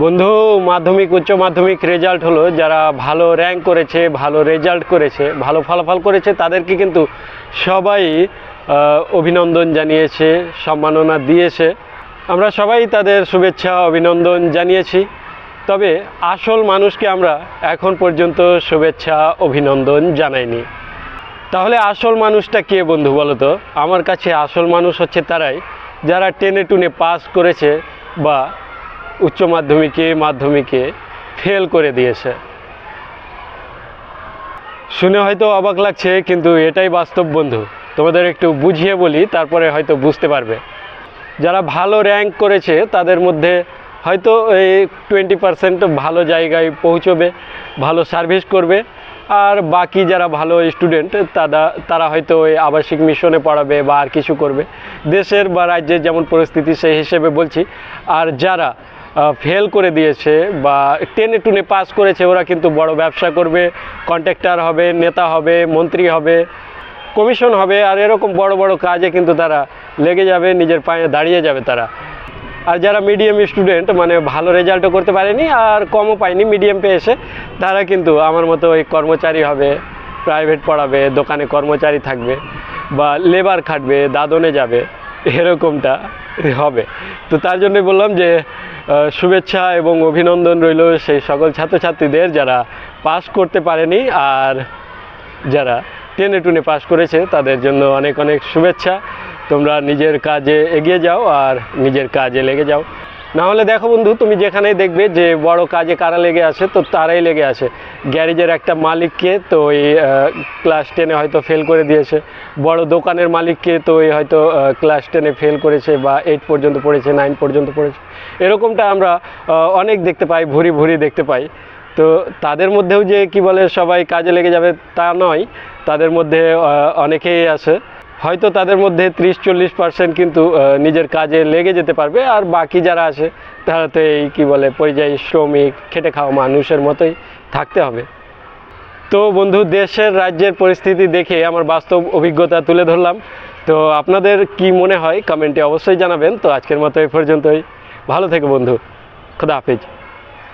বন্ধু, মাধ্যমিক, উচ্চ মাধ্যমিক রেজাল্ট হলো যারা ভালো র্যাঙ্ক করেছে, ভালো রেজাল্ট করেছে, ভালো ফলাফল করেছে, তাদেরকে কিন্তু সবাই অভিনন্দন জানিয়েছে, সম্মাননা দিয়েছে। আমরা সবাই তাদের শুভেচ্ছা, অভিনন্দন জানিয়েছি। তবে আসল মানুষকে আমরা এখন পর্যন্ত শুভেচ্ছা, অভিনন্দন জানাইনি। তাহলে আসল মানুষটা কে বন্ধু বলো তো? আমার কাছে আসল মানুষ হচ্ছে তারাই, যারা টেনে টুনে পাস করেছে বা উচ্চ মাধ্যমিকে মাধ্যমিকে ফেল করে দিয়েছে। শুনে হয়তো অবাক লাগছে, কিন্তু এটাই বাস্তব বন্ধু। তোমাদের একটু বুঝিয়ে বলি, তারপরে হয়তো বুঝতে পারবে। যারা ভালো র্যাঙ্ক করেছে, তাদের মধ্যে হয়তো এই টোয়েন্টি পার্সেন্ট ভালো জায়গায় পৌঁছবে, ভালো সার্ভিস করবে। আর বাকি যারা ভালো স্টুডেন্ট তারা তারা হয়তো ওই আবাসিক মিশনে পড়াবে বা আর কিছু করবে। দেশের বা রাজ্যের যেমন পরিস্থিতি সেই হিসেবে বলছি। আর যারা ফেল করে দিয়েছে বা টেনে টুনে পাস করেছে, ওরা কিন্তু বড় ব্যবসা করবে কন্ট্রাক্টর হবে, নেতা হবে, মন্ত্রী হবে কমিশন হবে, আর এরকম বড় বড় কাজে কিন্তু তারা লেগে যাবে, নিজের পায়ে দাঁড়িয়ে যাবে তারা। আর যারা মিডিয়াম স্টুডেন্ট মানে ভালো রেজাল্টও করতে পারেনি আর কমও পায়নি মিডিয়াম পেয়েছে তারা কিন্তু আমার মতো ওই কর্মচারী হবে প্রাইভেট পড়াবে, দোকানে কর্মচারী থাকবে, বা লেবার খাটবে, দাদনে যাবে। এরকমটা হবে। তো তার জন্যই বললাম যে শুভেচ্ছা এবং অভিনন্দন রইল সেই সকল ছাত্রছাত্রীদের যারা পাস করতে পারেনি আর যারা টেনে টুনে পাস করেছে, তাদের জন্য অনেক অনেক শুভেচ্ছা। তোমরা নিজের কাজে এগিয়ে যাও আর নিজের কাজে লেগে যাও। না হলে দেখো বন্ধু, তুমি যেখানেই দেখবে যে বড় কাজে কারা লেগে আছে, তো তারাই লেগে আছে। গ্যারেজের একটা মালিককে তো ওই ক্লাস টেনে হয়তো ফেল করে দিয়েছে। বড় দোকানের মালিককে তো ওই হয়তো ক্লাস টেনে ফেল করেছে বা এইট পর্যন্ত পড়েছে নাইন পর্যন্ত পড়েছে। এরকমটা আমরা অনেক দেখতে পাই, ভুরি ভুরি দেখতে পাই। তো তাদের মধ্যেও যে কি বলে সবাই কাজে লেগে যাবে তা নয়, তাদের মধ্যে অনেকেই আছে। হয়তো তাদের মধ্যে ত্রিশ, চল্লিশ পার্সেন্ট কিন্তু নিজের কাজে লেগে যেতে পারবে। আর বাকি যারা আছে, তারা তো এই কী বলে, পরিযায়ী শ্রমিক, খেটে খাওয়া মানুষের মতোই থাকতে হবে। তো বন্ধু, দেশের, রাজ্যের পরিস্থিতি দেখে আমার বাস্তব অভিজ্ঞতা তুলে ধরলাম। তো আপনাদের কি মনে হয়, কমেন্টে অবশ্যই জানাবেন। তো আজকের মতো এই পর্যন্তই। ভালো থেকো বন্ধু। খুদা হাফিজ।